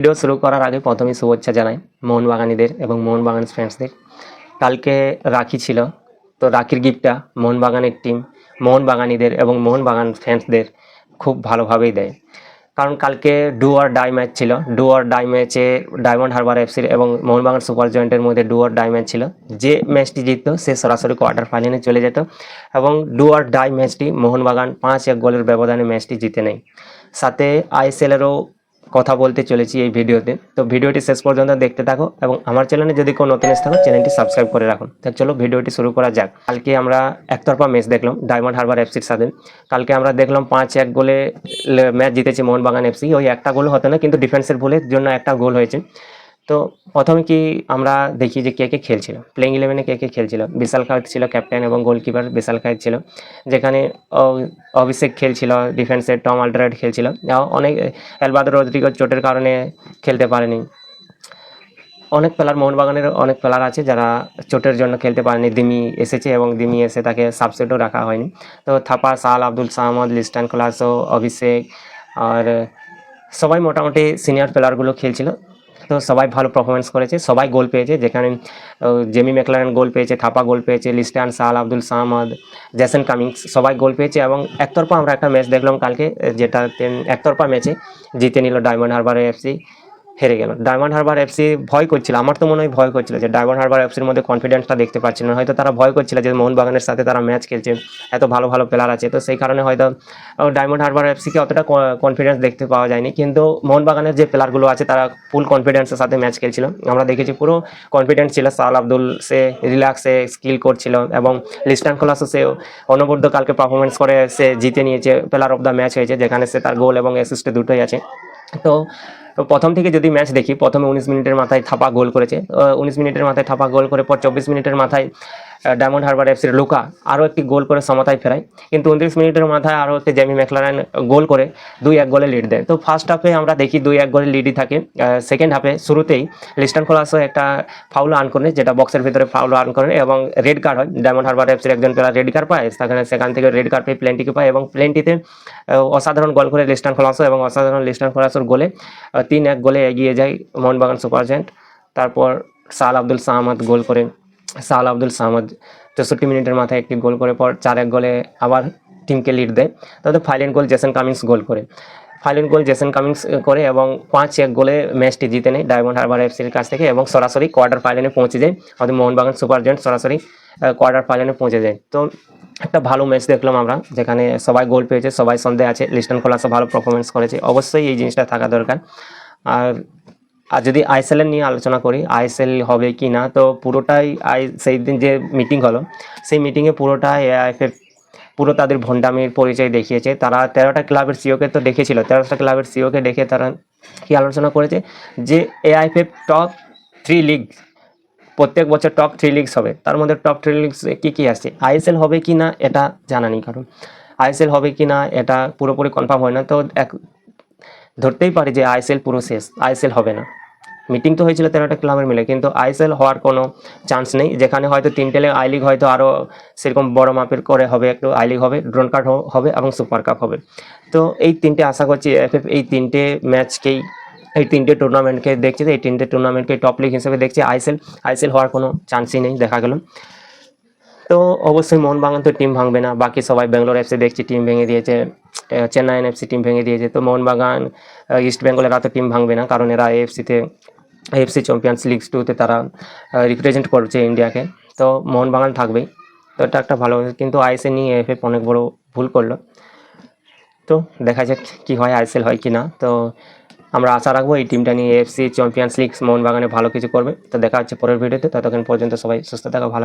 Video শুরু করার আগে প্রথমেই শুভেচ্ছা জানাই মোহনবাগানীদের এবং মোহনবাগান ফ্রেন্ডসদের কালকে রাখি ছিল, তো রাখির গিফটটা মোহনবাগানের টিম মোহনবাগানীদের এবং মোহনবাগান ফ্যান্সদের খুব ভালোভাবেই দেয়। কারণ কালকে ডু আর ডাই ম্যাচ ছিল ডু আর ডাই ম্যাচে ডায়মন্ড হারবার এফসির এবং মোহনবাগান সুপার জয়েন্টের মধ্যে ডু আর ডাই ম্যাচ ছিল। যে ম্যাচটি জিততো, সে সরাসরি কোয়ার্টার ফাইনালে চলে যেত এবং ডু আর ডাই ম্যাচটি মোহনবাগান পাঁচ এক গোলের ব্যবধানে ম্যাচটি জিতে নেয়। সাথে আইএসএলেরও কথা বলতে চলেছি এই ভিডিওতে। তো ভিডিওটি শেষ পর্যন্ত দেখতে থাকো এবং আমার চ্যানেলে যদি কোনো নতুন থাকো, চ্যানেলটি সাবস্ক্রাইব করে রাখুন তো চলো ভিডিওটি শুরু করা যাক। কালকে আমরা একতরফা ম্যাচ দেখলাম ডায়মন্ড হারবার এফসির সাথে। কালকে আমরা দেখলাম পাঁচ এক গোলে ম্যাচ জিতেছি মোহনবাগান এফসি ওই একটা গোল হতো না, কিন্তু ডিফেন্সের ভুলের জন্য একটা গোল হয়েছে। তো প্রথমে কি আমরা দেখি যে কে কে খেলছিল? প্লেইং ইলেভেনে কে কে খেলছিল? বিশাল খায়েদ ছিল ক্যাপ্টেন এবং গোলকিপার বিশাল খায়েদ ছিল। যেখানে অভিষেক খেলছিল ডিফেন্সে টম আল্টারেট খেলছিল। অনেক এলবাদো রদ্রিগো চোটের কারণে খেলতে পারেনি। অনেক প্লেয়ার মোহনবাগানের অনেক প্লেয়ার আছে যারা চোটের জন্য খেলতে পারেনি। দিমি এসেছে এবং দিমি এসে তাকে সাবসেটও রাখা হয়নি। তো থাপা, সাল, আব্দুল সাহমদ লিস্টান ক্লাসো অভিষেক আর সবাই মোটামুটি সিনিয়র প্লেয়ারগুলো খেলছিল। তো সবাই ভালো পারফরমেন্স করেছে, সবাই গোল পেয়েছে। যেখানে জেমি ম্যাকলারেন গোল পেয়েছে থাপা গোল পেয়েছে লিস্টান শাল আব্দুল সাহমদ জেসন কামিংস সবাই গোল পেয়েছে এবং একতরফা আমরা একটা ম্যাচ দেখলাম কালকে যেটা একতরফা ম্যাচে জিতে নিল ডায়মন্ড হারবার এফসি হেরে গেল। ডায়মন্ড হারবার এফসি ভয় করছিল। আমার তো মনে হয় ভয় করছিল যে ডায়মন্ড হারবার এফসির মধ্যে কনফিডেন্সটা দেখতে পাচ্ছিল না। হয়তো তারা ভয় করছিল যে মোহনবাগানের সাথে তারা ম্যাচ খেলছে, এত ভালো ভালো প্লেয়ার আছে। তো সেই কারণে হয়তো ডায়মন্ড হারবার এফসিকে অতটা কনফিডেন্স দেখতে পাওয়া যায়নি। কিন্তু মোহনবাগানের যে প্লেয়ারগুলো আছে, তারা ফুল কনফিডেন্সের সাথে ম্যাচ খেলছিল। আমরা দেখেছি পুরো কনফিডেন্স ছিল সাল আব্দুল, সে রিল্যাক্সে স্কিল করছিল এবং লিস্টান খোলাসও সে অনবদ্য কালকে পারফরমেন্স করে, সে জিতে নিয়েছে প্লেয়ার অফ দ্য ম্যাচ হয়েছে, যেখানে সে তার গোল এবং অ্যাসিস্টে দুটোই আছে। তো তো প্রথম থেকে যদি ম্যাচ দেখি, প্রথমে উনিশ মিনিটের মাথায় থাপা গোল করেছে। উনিশ মিনিটের মাথায় থাপা গোল করে পর চব্বিশ মিনিটের মাথায় ডায়মন্ড হারবার এফসির লুকা আরও একটি গোল করে সমতায় ফেরায়। কিন্তু উনত্রিশ মিনিটের মাথায় আরও একটি জেমি ম্যাকলারেন গোল করে দুই এক গোলে লিড দেয়। তো ফার্স্ট হাফে আমরা দেখি দুই এক গোলে লিডই থাকে। সেকেন্ড হাফে শুরুতেই লিস্টান খোলাসও একটা ফাউল আর্ন করে, যেটা বক্সের ভিতরে ফাউল আর্ন করে এবং রেড কার্ড হয়। ডায়মন্ড হারবার এফসির একজন প্লেয়ার রেড কার্ড পায়, সেখানে সেখান থেকে রেড কার্ড পেয়ে প্লেনটিকে পায় এবং প্লেনটিতে অসাধারণ গোল করে লিস্টান খোলাসো এবং অসাধারণ লিস্টান খোলাসোর গোলে তিন এক গোলে এগিয়ে যায় মোহনবাগান সুপার জায়েন্ট। তারপর সাল আব্দুল সাহমদ গোল করে সাল আব্দুল সাহমদ চৌষট্টি মিনিটের মাথায় একটি গোল করে পর চার এক গোলে আবার টিমকে লিড দেয়। তাদের final goal Jason Cummings goal করে। ফাইনাল গোল জেসন কামিংস করে এবং পাঁচ এক গোলে ম্যাচটি জিতে নেয় ডায়মন্ড হারবার এফসির কাছ থেকে এবং সরাসরি কোয়ার্টার ফাইনালে পৌঁছে যায়। আমাদের মোহনবাগান সুপার জায়েন্ট সরাসরি কোয়ার্টার ফাইনালে পৌঁছে যায়। তো একটা ভালো ম্যাচ দেখলাম আমরা, যেখানে সবাই গোল পেয়েছে, সবাই সন্দেহ আছে, লিস্টন খোলাসও ভালো পারফরমেন্স করেছে। অবশ্যই এই জিনিসটা থাকা দরকার। আর আর যদি আইএসএল নিয়ে আলোচনা করি, আইএসএল হবে কি না, তো পুরোটাই আই, সেই দিন যে মিটিং হলো, সেই মিটিংয়ে পুরোটাই এআইএফএফ পুরো তাদের ভণ্ডামির পরিচয় দেখিয়েছে। তারা তেরোটা ক্লাবের সিওকে তো দেখেছিল, তেরোটা ক্লাবের সিওকে দেখে তারা কি আলোচনা করেছে যে এআইএফএফ টপ থ্রি লিগ প্রত্যেক বছর টপ থ্রি লিগস হবে। তার মধ্যে টপ থ্রি লিগস কী কী আসছে আইএসএল হবে কি না, এটা জানা নেই কারণ। আইএসএল হবে কি না, এটা পুরোপুরি কনফার্ম হয় না। তো এক, ধরতেই পারি যে আইএসএল পুরো শেষ, আইএসএল হবে না। মিটিং তো হয়েছিল তেরোটা ক্লাবের মিলে, কিন্তু আইএসএল হওয়ার কোনো চান্স নেই। যেখানে হয়তো তিনটে আই লিগ হয়তো আরও সেরকম বড় মাপের করে হবে, একটু আই লিগ হবে ড্রোন কার্ড হবে এবং সুপার কাপ হবে। তো এই তিনটে আশা করছি এফএফ এই তিনটে ম্যাচকেই এই তিনটে টুর্নামেন্টকে দেখছে, এই তিনটে টুর্নামেন্টকে টপ লিগ হিসেবে দেখছে আইএসএল আইএসএল হওয়ার কোনো চান্সই নেই, দেখা গেল। তো অবশ্যই মোহনবাগান তো টিম ভাঙবে না, বাকি সবাই ব্যাঙ্গালোর এফসি দেখছি টিম ভেঙে দিয়েছে চেন্নাই এফসি টিম ভেঙে দিয়েছে। তো মোহনবাগান ইস্ট বেঙ্গলের এত টিম ভাঙবে না, কারণ এরা এফসিতে এফসি চ্যাম্পিয়ন্স লিগ টুতে তারা রিপ্রেজেন্ট করছে ইন্ডিয়াকে। তো মোহনবাগান থাকবেই। তো এটা একটা ভালো, কিন্তু আইএসএল নিয়ে এফএফ অনেক বড় ভুল করল। তো দেখা যাক কী হয় আইএসএল হয় কি না তো আমরা আশা রাখব এই টিমটা নিয়ে এফসি চ্যাম্পিয়ন্স লিগ মোহনবাগানে ভালো কিছু করবে। তো দেখা হচ্ছে পরের ভিডিওতে ততক্ষণ পর্যন্ত সবাই সুস্থ থাকা, ভালো